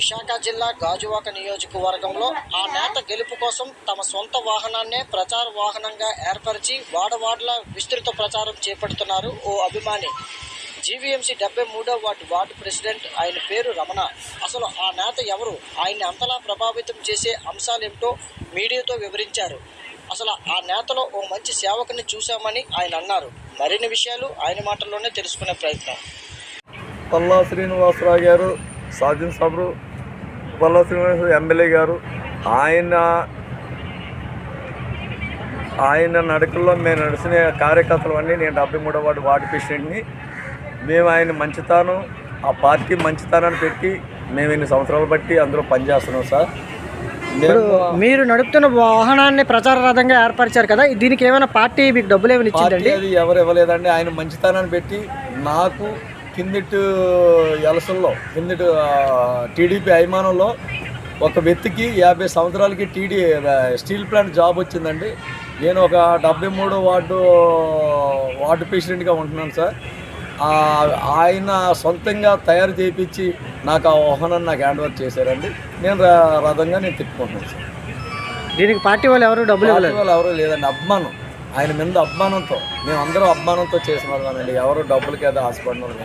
విశాఖ జిల్లా గాజువాక నియోజకవర్గంలో ఆ నేత గెలుపు కోసం తమ సొంత వాహనాన్నే ప్రచార వాహనంగా ఏర్పరిచి వాడవాడల విస్తృత ప్రచారం చేపడుతున్నారు ఓ అభిమాని. జీవీఎంసీ డెబ్బై మూడో వార్డు వార్డు ప్రెసిడెంట్ ఆయన పేరు రమణ. అసలు ఆ నేత ఎవరు? ఆయన్ని అంతలా ప్రభావితం చేసే అంశాలేమిటో మీడియాతో వివరించారు. అసలు ఆ నేతలో ఓ మంచి సేవకుని చూశామని ఆయన అన్నారు. మరిన్ని విషయాలు ఆయన మాటల్లోనే తెలుసుకునే ప్రయత్నం. పల్లా శ్రీనివాసరావు గారు సాధ్యం సభరు పల్లా శ్రీనివాసరావు ఎమ్మెల్యే గారు ఆయన ఆయన నడకల్లో మేము నడిచిన కార్యకర్తలు అన్నీ నేను డెబ్బై మూడో వార్డు వార్డు ప్రెసిడెంట్ని. మేము ఆయన మంచితనం ఆ పార్టీ మంచితనాన్ని పెట్టి మేము ఇన్ని సంవత్సరాలు బట్టి అందులో పనిచేస్తున్నాం సార్. ఇప్పుడు మేము మీరు నడుపుతున్న వాహనాన్ని ప్రచార రథంగా ఏర్పరిచారు కదా దీనికి ఏమైనా పార్టీ మీకు డబ్బులు ఏమైనా ఇచ్చిందండి? అది ఎవరు ఇవ్వలేదండి. ఆయన మంచితనాన్ని పెట్టి నాకు కిందటి ఎలసల్లో కిందటి టీడీపీ అభిమానంలో ఒక వ్యక్తికి యాభై సంవత్సరాలకి టీడీ స్టీల్ ప్లాంట్ జాబ్ వచ్చిందండి. నేను ఒక డెబ్బై మూడు వార్డు వార్డు ప్రెసిడెంట్గా ఉంటున్నాను సార్. ఆయన సొంతంగా తయారు చేయించి నాకు ఆ వాహనాన్ని నాకు హ్యాండ్ ఓవర్ చేశారండి. నేను రథంగా నేను తిప్పుకుంటున్నాను సార్. దీనికి పార్టీ వాళ్ళు ఎవరు? డబ్బులు వాళ్ళు ఎవరు లేదండి. అభిమానం. ఆయన మీద అభిమానంతో మేము అందరం అభిమానంతో చేసిన వాళ్ళమేనండి ఎవరు డబ్బులకి ఏదో ఆశపడిన వాళ్ళు